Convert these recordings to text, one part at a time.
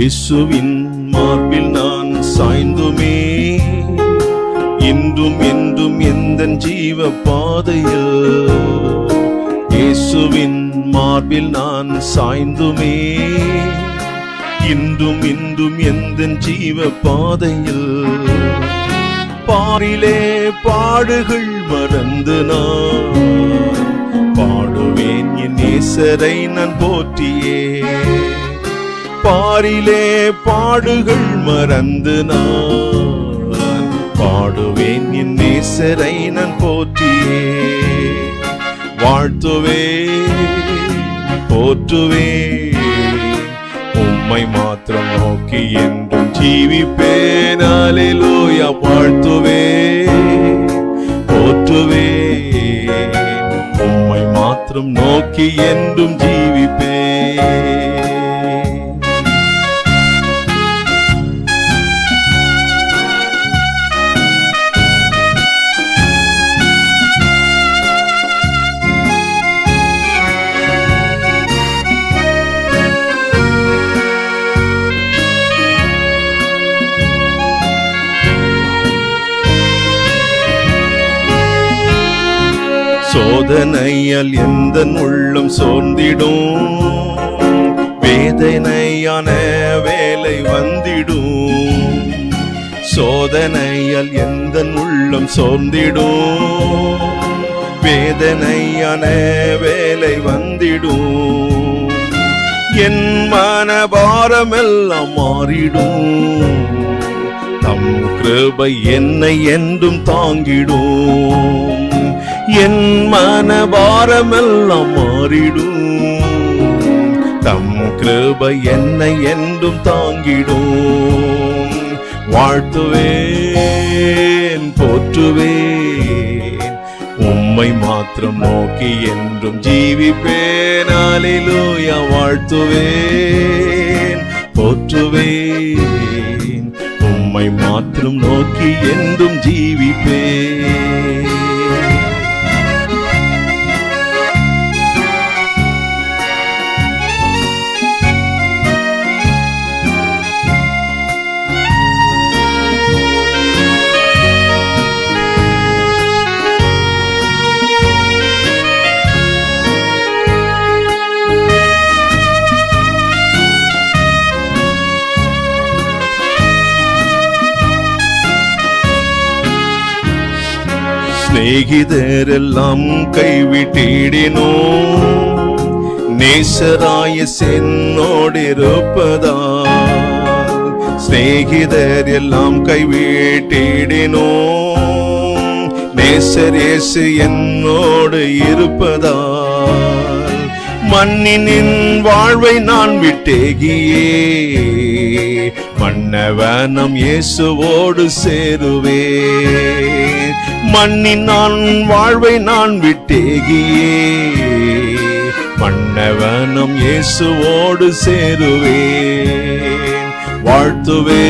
இயேசுவின் மார்பில் நான் சாய்ந்துமே. இன்றும் என்றும் எந்த ஜீவ பாதையில் இயேசுவின் மார்பில் நான் சாய்ந்துமே. இன்றும் இன்றும் எந்த ஜீவ பாதையில் பாரிலே பாடுகள் மறந்து நான். பாடுவேன் என் நேசரை நான் போற்றியே. பாரிலே பாடுகள் மறந்து நான் பாடுவேன் என் நேசரை நான் போற்றியே. வாழ்த்துவே போற்றுவே. உம்மை மாத்திரம் நோக்கி என்றும் ஜீவிப்பேன். அலையிலூயா வாழ்த்துவே போற்றுவே. உம்மை மாத்திரம் நோக்கி என்றும் ஜீ சோதனையால் எந்த உள்ளம் சோர்ந்திடும். வேதனையான வேலை வந்திடும். சோதனையால் எந்த உள்ளம் சோர்ந்திடும். வேதனையான வேலை வந்திடும். என் மனபாரமெல்லாம் மாறிடும். தம் கிருபை என்னை என்றும் தாங்கிடும். என் மனபாரமெல்லாம் மாறிடும். தம் கிருபை என்னை என்றும் தாங்கிடும். வாழ்த்துவேன் போற்றுவேன். உம்மை மாத்திரம் நோக்கி என்றும் ஜீவிப்பேன். அலிலூயா வாழ்த்துவேன் போற்றுவேன். உம்மை மாத்திரம் நோக்கி என்றும் ஜீவிப்பேன். சிநேகிதரெல்லாம் கைவிட்டிடினோ? நேசராய சென்னோடிருப்பதா? சிநேகிதர் எல்லாம் கைவிட்டிடினோ? நேசர் இயேசு என்னோடு இருப்பதா? மண்ணினின் வாழ்வை நான் விட்டேகியே. மன்னவனம் இயேசுவோடு சேருவேன் மண்ணின் நான் வாழ்வை நான் விட்டேகியே. மன்னவனும் இயேசுவோடு சேருவே வாழ்த்துவே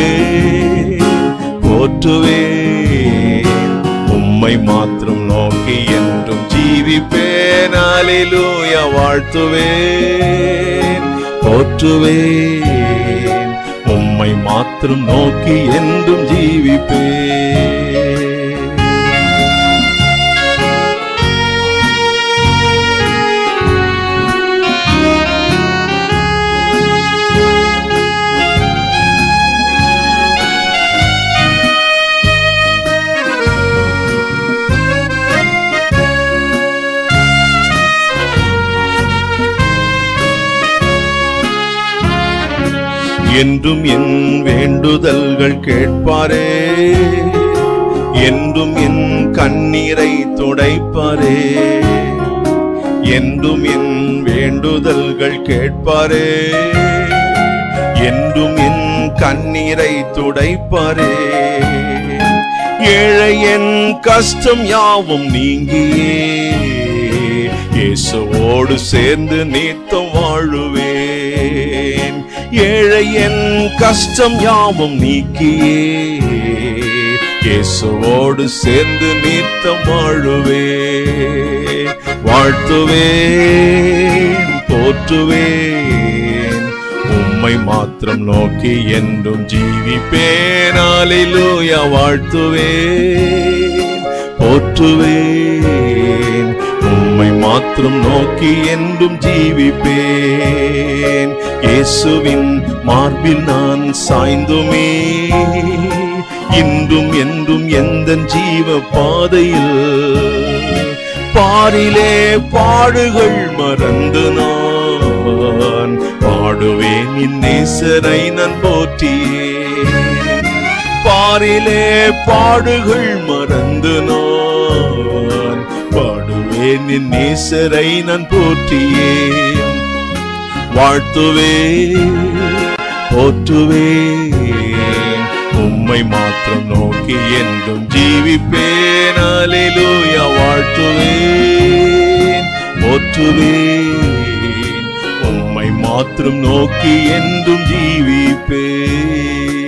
போற்றுவே உம்மை மாத்திரம் நோக்கி என்றும் ஜீவிப்பேன். அலிலூயா வாழ்த்துவேன் போற்றுவேன். உம்மை மாத்திரம் நோக்கி என்றும் ஜீவிப்பேன். என்றும் என் வேண்டுதல்கள் கேட்பாரே. என்றும் என் கண்ணீரை துடைப்பாரே. என்றும் என் வேண்டுதல்கள் கேட்பாரே. என்றும் என் கண்ணீரை துடைப்பாரே. ஏழை என் கஷ்டம் யாவும் நீங்கியே. இயேசுவோடு சேர்ந்து நீத்தம் வாழுவேன். ஏழை என் கஷ்டம் யாவும் நீக்கியே. இயேசுவோடு சேர்ந்து நீத்தம் வாழுவே. வாழ்த்துவேன் போற்றுவேன். உம்மை மாத்திரம் நோக்கி என்றும் ஜீவிப்பேன். அல்லேலூயா வாழ்த்துவேன் போற்றுவேன். மாத்திரம் நோக்கி என்றும் ஜீவிப்பேன். இயேசுவின் மார்பில் நான் சாய்ந்துமே. இன்றும் என்றும் எந்த ஜீவ பாதையில் பாரிலே பாடுகள் மறந்து நான் பாடுவேன். இந்நேசரை நான் போற்றியே. பாரிலே பாடுகள் மறந்து நான் பாடுவேன் என் நேசரை நான் போற்றியே வாழ்த்துவே போற்றுவே உம்மை மாத்திரம் நோக்கி என்றும் ஜீவிப்பேன். அல்லேலூயா வாழ்த்துவேன் போற்றுவேன். உம்மை மாத்திரம் நோக்கி என்றும் ஜீவிப்பேன்.